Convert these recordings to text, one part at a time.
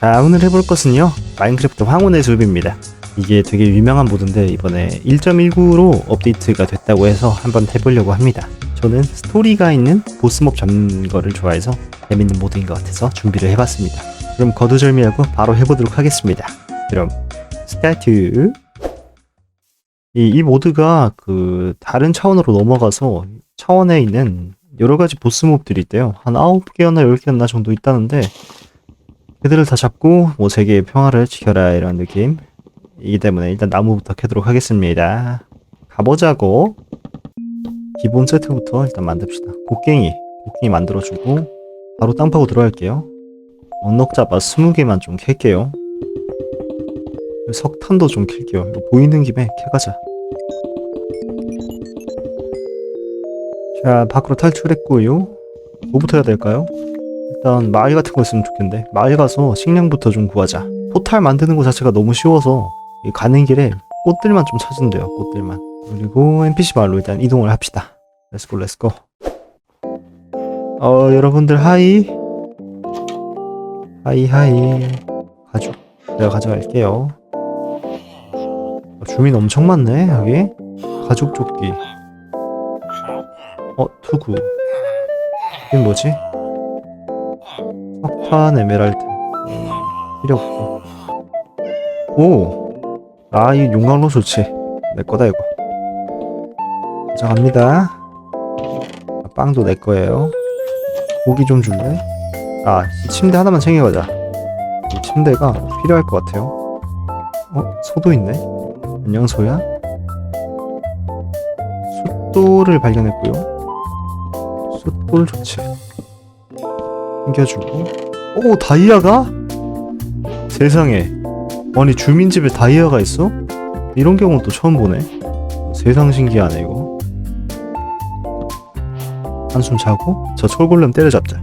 자 오늘 해볼 것은요. 마인크래프트 황혼의 숲입니다. 이게 되게 유명한 모드인데 이번에 1.19로 업데이트가 됐다고 해서 한번 해보려고 합니다. 저는 스토리가 있는 보스몹 잡는 거를 좋아해서 재밌는 모드인 것 같아서 준비를 해봤습니다. 그럼 거두절미하고 바로 해보도록 하겠습니다. 그럼 스타트! 이, 이 모드가 그 다른 차원으로 넘어가서 차원에 있는 여러 가지 보스 몹들이 있대요. 한 9개였나 10개였나 정도 있다는데 그들을 다 잡고 뭐 세계의 평화를 지켜라 이런 느낌. 이기 때문에 일단 나무부터 캐도록 하겠습니다. 가보자고. 기본 세트부터 일단 만듭시다. 곡괭이, 곡괭이 만들어주고 바로 땅 파고 들어갈게요. 언덕 잡아 20개만 좀 캘게요. 석탄도 좀 캘게요. 보이는 김에 캐가자. 자, 밖으로 탈출했고요. 뭐부터 해야 될까요? 일단 마을 같은 거 있으면 좋겠는데 마을 가서 식량부터 좀 구하자. 포탈 만드는 거 자체가 너무 쉬워서 이 가는 길에 꽃들만 좀 돼요. 꽃들만. 그리고 NPC 마을로 일단 이동을 합시다. 렛츠고 렛츠고. 어, 여러분들 하이. 하이 하이. 가죽 내가 가져갈게요. 어, 주민 엄청 많네 여기. 가죽 조끼. 어, 투구. 이게 뭐지? 석탄 에메랄드. 음, 필요 없고. 오! 아, 이 용광로 좋지. 내 거다, 이거. 가져갑니다. 아, 빵도 내 거예요. 고기 좀 줄래? 아, 이 침대 하나만 챙겨가자. 이 침대가 필요할 것 같아요. 어, 소도 있네. 안녕, 소야. 숫돌을 발견했고요. 숫돌 좋지. 챙겨주고. 오, 다이아가? 세상에. 아니, 주민집에 다이아가 있어? 이런 경우는 또 처음 보네. 세상 신기하네, 이거. 한숨 자고, 저 철골렘 때려잡자.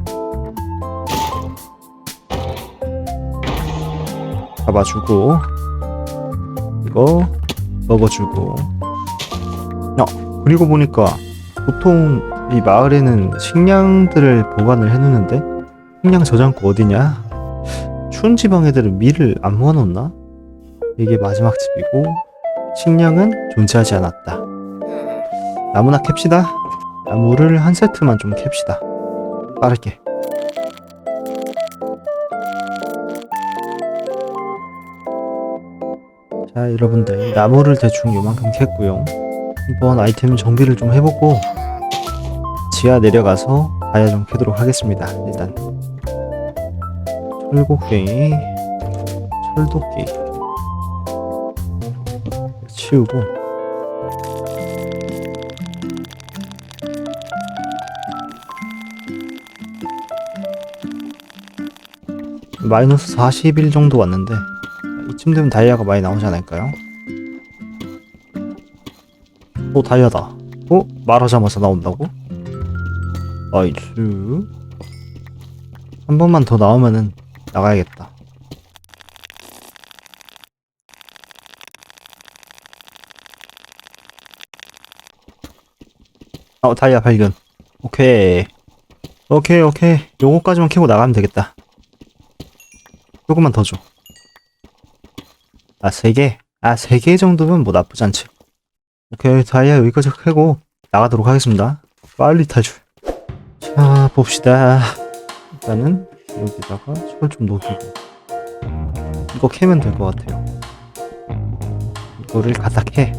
잡아주고, 이거, 먹어주고. 어, 그리고 보니까, 보통 이 마을에는 식량들을 보관을 해놓는데 식량 저장고 어디냐? 추운 지방 애들은 밀을 안 모아놓나? 이게 마지막 집이고 식량은 존재하지 않았다. 나무나 캡시다. 나무를 한 세트만 좀 캡시다. 빠르게. 자 여러분들 나무를 대충 요만큼 캤고요. 이번 아이템 정비를 좀 해보고 지하 내려가서 다이아 좀 캐도록 하겠습니다. 일단 철곡갱이, 철도끼 치우고 마이너스 41 정도 왔는데 이쯤 되면 다이아가 많이 나오지 않을까요? 오 다이아다. 어? 말하자마자 나온다고? 나이스 한 번만 더 나오면은 나가야겠다. 어 다이아 발견. 오케이. 오케이 오케이. 요거까지만 캐고 나가면 되겠다. 조금만 더 줘. 아 세 개? 아 세 개 정도면 뭐 나쁘지 않지. 오케이 다이아 여기까지 캐고 나가도록 하겠습니다. 빨리 탈출. 자 봅시다. 일단은 여기다가 철 좀 녹이고. 이거 캐면 될 것 같아요. 이거를 갖다 캐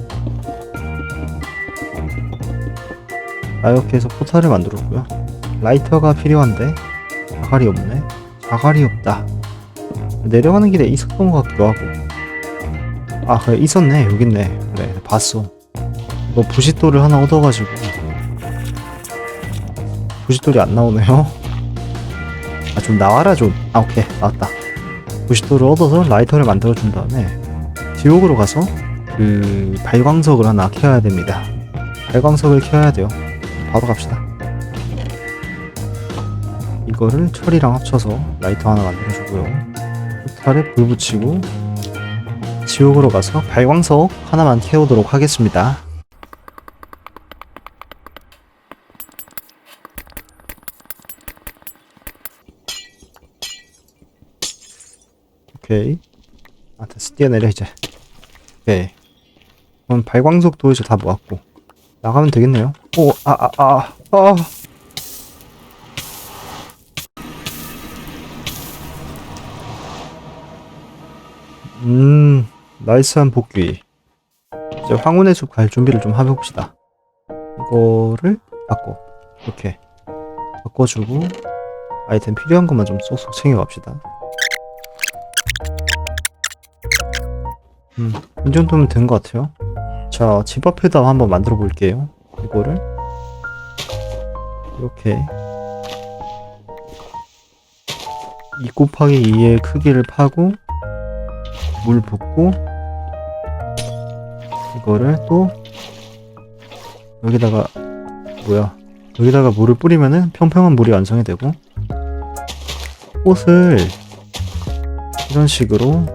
아, 이렇게 해서 포탈을 만들었고요. 라이터가 필요한데 자갈이 없네. 자갈이 없다. 내려가는 길에 있었던 것 같기도 하고. 아 그래 있었네. 여기 있네. 그래 봤어. 이거 부싯돌을 하나 얻어가지고. 부싯돌이 안 나오네요. 아, 좀 나와라, 좀. 아, 오케이. 나왔다. 부싯돌을 얻어서 라이터를 만들어 준 다음에 지옥으로 가서 그 발광석을 하나 켜야 됩니다. 발광석을 켜야 돼요. 바로 갑시다. 이거를 철이랑 합쳐서 라이터 하나 만들어 주고요. 포탈에 불 붙이고 지옥으로 가서 발광석 하나만 캐오도록 하겠습니다. 오케이. 아, 됐어. 뛰어내려, 이제. 오케이. 그럼 발광석 도 이제 다 모았고. 나가면 되겠네요. 오, 아, 아, 아, 아. 음, 나이스한 복귀. 이제 황혼의 숲 갈 준비를 좀 해봅시다. 이거를 바꿔. 이렇게. 바꿔주고, 아이템 필요한 것만 좀 쏙쏙 챙겨갑시다. 음, 이 정도면 된 것 같아요. 자, 집 앞에다 한번 만들어 볼게요. 이거를. 이렇게. 2 곱하기 2의 크기를 파고, 물 붓고, 이거를 또, 여기다가, 뭐야. 여기다가 물을 뿌리면은 평평한 물이 완성이 되고, 꽃을, 이런 식으로,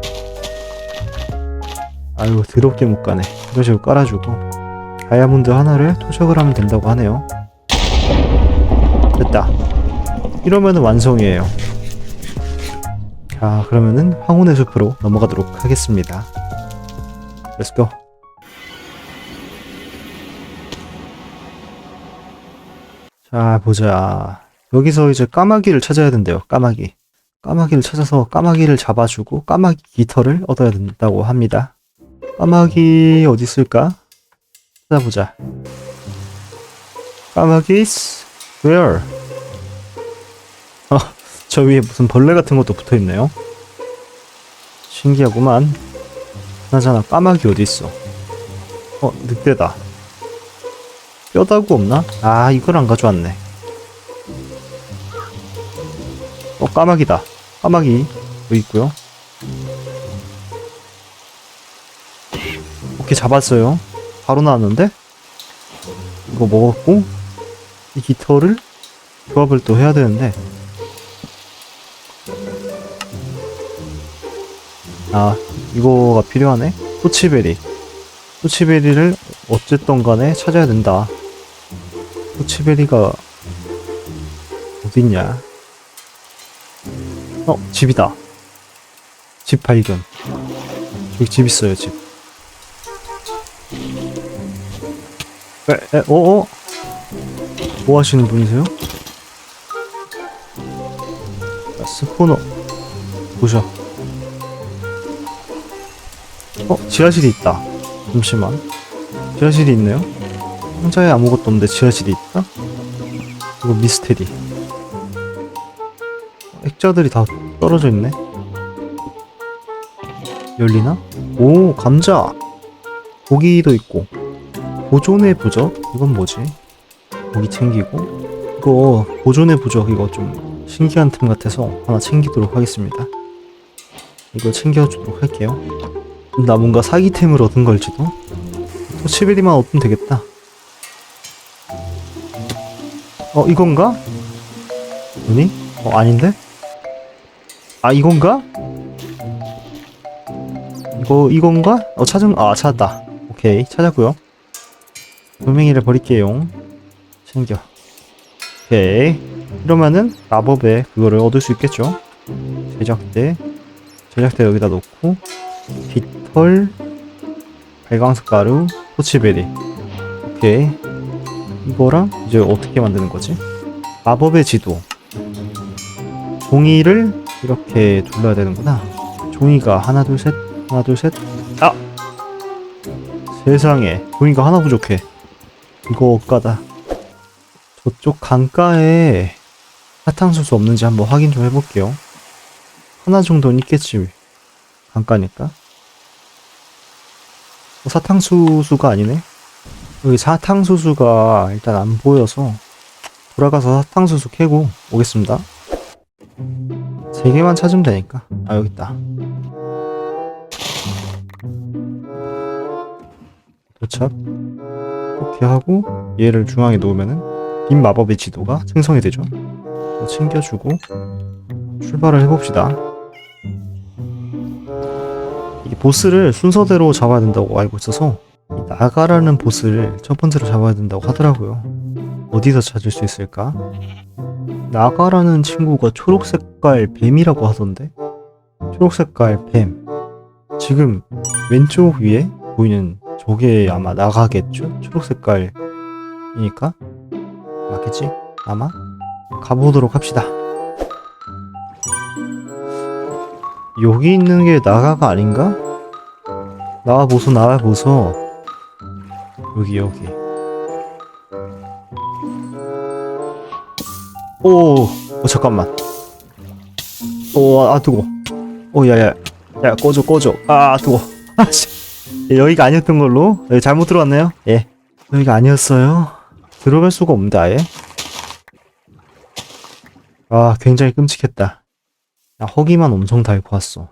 아유 더럽게 못 가네. 이런 식으로 깔아주고 다이아몬드 하나를 토적을 하면 된다고 하네요. 됐다. 이러면은 완성이에요. 자 그러면은 황혼의 숲으로 넘어가도록 하겠습니다. 렛츠고 자 보자. 여기서 이제 까마귀를 찾아야 된대요 까마귀. 까마귀를 찾아서 까마귀를 잡아주고 까마귀 깃털을 얻어야 된다고 합니다 까마귀 어디 있을까? 찾아보자. 까마귀's where? 어, 저 위에 무슨 벌레 같은 것도 붙어 있네요. 신기하구만. 나잖아 까마귀 어디 있어? 어, 늑대다. 뼈다구 없나? 아, 이걸 안 가져왔네. 어, 까마귀다. 까마귀 여기 있고요. 오케이 잡았어요. 바로 나왔는데? 이거 먹었고 이 깃털을 조합을 또 해야 되는데. 아 이거가 필요하네. 토치베리. 토치베리를 어쨌든 간에 찾아야 된다. 토치베리가 어딨냐? 어 집이다. 집 발견. 여기 집 있어요 집 에, 에, 어, 어? 뭐 하시는 분이세요? 아, 스포너 보셔. 어, 지하실이 있다. 잠시만. 지하실이 있네요? 상자에 아무것도 없는데 지하실이 있다? 이거 미스테리. 액자들이 다 떨어져 있네. 열리나? 오, 감자! 고기도 있고. 보존의 부적? 이건 뭐지? 고기 챙기고 이거 보존의 부적 이거 좀 신기한 템 같아서 하나 챙기도록 하겠습니다 이거 챙겨주도록 할게요 나 뭔가 사기템을 얻은 걸지도 토치베리만 얻으면 되겠다 어 이건가? 아니? 어 아닌데? 아 이건가? 이거 이건가? 어 찾은 아 찾았다 오케이 찾았고요 돌멩이를 버릴게요. 챙겨. 오케이. 이러면은 마법에 그거를 얻을 수 있겠죠. 제작대. 제작대 여기다 놓고 깃털 발광석 가루 토치베리 오케이 이거랑 이제 어떻게 만드는 거지? 마법의 지도 종이를 이렇게 둘러야 되는구나 종이가 하나 둘 셋 하나 둘 셋 아! 세상에 종이가 하나 부족해 이거 억까다. 저쪽 강가에 사탕수수 없는지 한번 확인 좀 해볼게요. 하나 정도는 있겠지. 강가니까. 어, 사탕수수가 아니네. 여기 사탕수수가 일단 안 보여서 돌아가서 사탕수수 캐고 오겠습니다. 세 개만 찾으면 되니까. 아 여기 있다. 도착. 이렇게 하고 얘를 중앙에 놓으면은 빈 마법의 지도가 생성이 되죠. 챙겨주고 출발을 해봅시다. 이게 보스를 순서대로 잡아야 된다고 알고 있어서 이 나가라는 보스를 첫 번째로 잡아야 된다고 하더라고요. 어디서 찾을 수 있을까? 나가라는 친구가 초록 색깔 뱀이라고 하던데 초록 색깔 뱀. 지금 왼쪽 위에 보이는 저게 아마 나가겠죠? 초록 색깔이니까 맞겠지? 아마 가보도록 합시다. 여기 있는 게 나가가 아닌가? 나와 보소 나와 보소. 여기 여기. 오, 어, 잠깐만. 오, 아 뜨거. 오, 야야, 야 꺼줘 꺼줘. 아 뜨거. 아씨. 예, 여기가 아니었던 걸로 여기 잘못 들어왔네요. 예, 여기가 아니었어요. 들어갈 수가 없는데 아예. 아, 굉장히 끔찍했다. 야, 허기만 엄청 달고 왔어.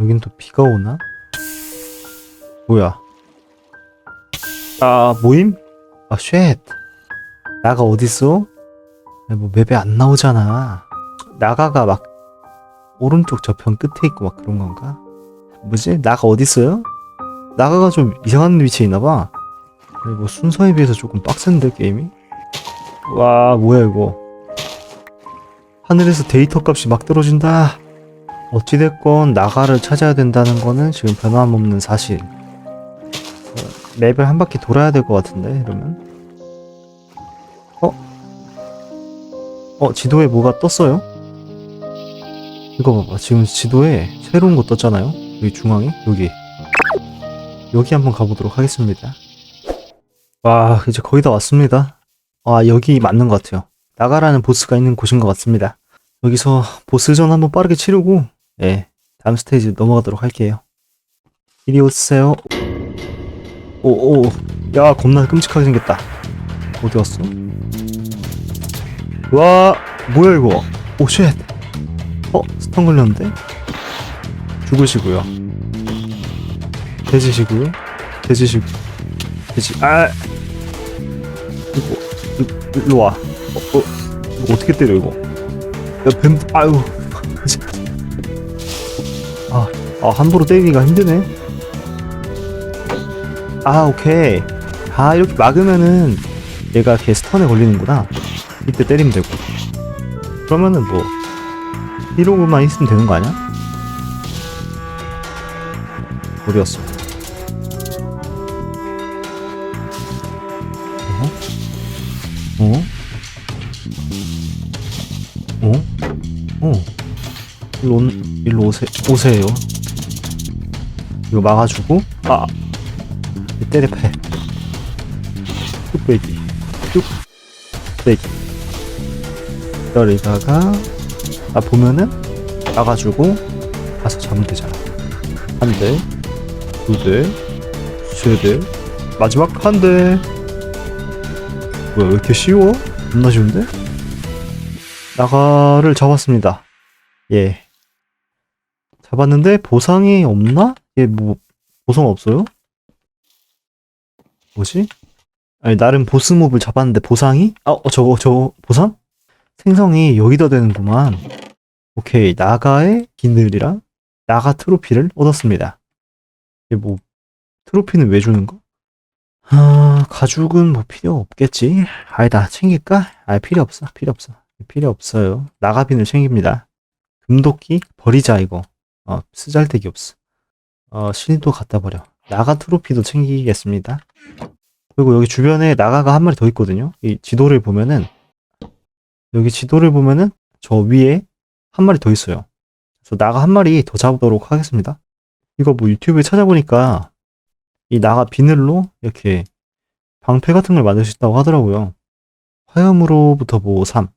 여긴 또 비가 오나? 뭐야? 아, 모임? 아, 쉣. 나가 어딨어? 뭐 맵에 안 나오잖아. 나가가 막 오른쪽 저편 끝에 있고 막 그런 건가? 뭐지? 나가 어딨어요? 나가가 좀 이상한 위치에 있나봐. 뭐 순서에 비해서 조금 빡센데 게임이? 와 뭐야 이거 하늘에서 데이터 값이 막 떨어진다 어찌됐건 나가를 찾아야 된다는 거는 지금 변함없는 사실 어, 맵을 한 바퀴 돌아야 될 것 같은데 이러면 어? 어 지도에 뭐가 떴어요? 이거 봐봐 지금 지도에 새로운 거 떴잖아요 여기 중앙에 여기 여기 한번 가보도록 하겠습니다 와 이제 거의 다 왔습니다 아, 여기 맞는 것 같아요. 나가라는 보스가 있는 곳인 것 같습니다. 여기서 보스전 한번 빠르게 치르고, 예, 다음 스테이지 넘어가도록 할게요. 이리 오세요. 오, 오, 야, 겁나 끔찍하게 생겼다. 어디 갔어? 와, 뭐야, 이거. 오, 쉣. 어, 스턴 걸렸는데? 죽으시고요. 돼지시고요. 돼지시고. 돼지, 아! 이거, 일- 일로 와. 어, 어, 이거 어떻게 때려 이거? 야 뱀, 아유. 아, 아 함부로 때리기가 힘드네. 아 오케이. 아 이렇게 막으면은 얘가 걔 스턴에 걸리는구나. 이때 때리면 되고. 그러면은 뭐 히로그만 있으면 되는 거 아니야? 어디 갔어? 어? 어? 어? 일로, 온, 일로 오세, 오세요. 이거 막아주고, 아! 이 때려 패. 뚝배기. 뚝배기. 기다리다가, 아, 보면은, 막아주고, 가서 잡으면 되잖아. 한 대, 두 대, 세 대, 마지막 한 대. 뭐야 왜 이렇게 쉬워? 겁나 쉬운데? 나가를 잡았습니다. 예. 잡았는데 보상이 없나? 얘뭐 보상 없어요? 뭐지? 아니 나름 보스 몹을 잡았는데 보상이? 아 어, 저거 저거 보상? 생성이 여기다 되는구만. 오케이 나가의 기늘이랑 나가 트로피를 얻었습니다. 이게 뭐 트로피는 왜 주는 거? 아, 가죽은 뭐 필요 없겠지. 아니다, 챙길까? 아, 필요 없어. 필요 없어. 필요 없어요. 나가빈을 챙깁니다. 금도끼? 버리자, 이거. 어, 쓰잘데기 없어. 어, 실도 갖다 버려. 나가 트로피도 챙기겠습니다. 그리고 여기 주변에 나가가 한 마리 더 있거든요. 이 지도를 보면은, 여기 지도를 보면은, 저 위에 한 마리 더 있어요. 그래서 나가 한 마리 더 잡도록 하겠습니다. 이거 뭐 유튜브에 찾아보니까, 이 나가 비늘로 이렇게 방패 같은 걸 만들 수 있다고 하더라고요. 화염으로부터 뭐 3.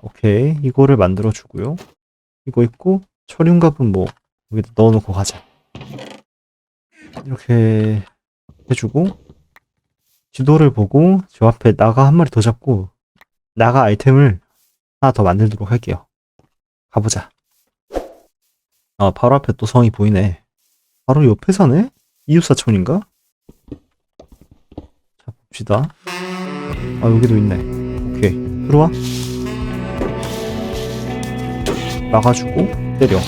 오케이. 이거를 만들어 주고요. 이거 있고, 철융갑은 뭐, 여기다 넣어놓고 가자. 이렇게 해주고, 지도를 보고, 저 앞에 나가 한 마리 더 잡고, 나가 아이템을 하나 더 만들도록 할게요. 가보자. 아, 바로 앞에 또 성이 보이네. 바로 옆에 사네? 이웃사촌인가? 자 봅시다 아 여기도 있네 오케이 들어와 막아주고 때려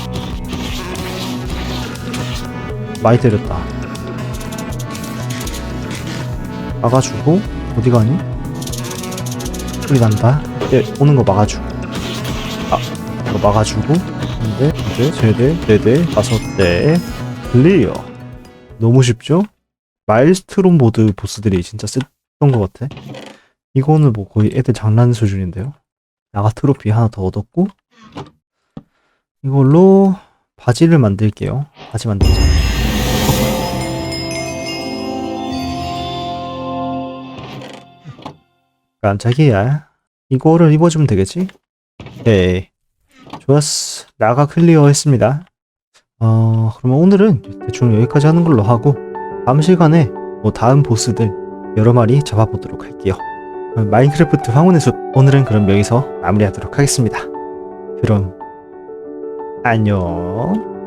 많이 때렸다 막아주고 어디 가니? 소리 난다. 얘 오는 거 막아주고. 막아주고. 한 대, 두 대, 세 대, 네 대, 다섯 대. 클리어. 너무 쉽죠? 마일스트롬 모드 보스들이 진짜 셌던 것 같아. 이거는 뭐 거의 애들 장난 수준인데요. 나가 트로피 하나 더 얻었고. 이걸로 바지를 만들게요. 바지 만들자 깜짝이야. 이거를 입어주면 되겠지? 오케이 좋았어. 나가 클리어 했습니다. 어 그러면 오늘은 대충 여기까지 하는 걸로 하고 다음 시간에 뭐 다음 보스들 여러 마리 잡아보도록 할게요. 어, 마인크래프트 황혼의 숲 오늘은 그럼 여기서 마무리하도록 하겠습니다. 그럼 안녕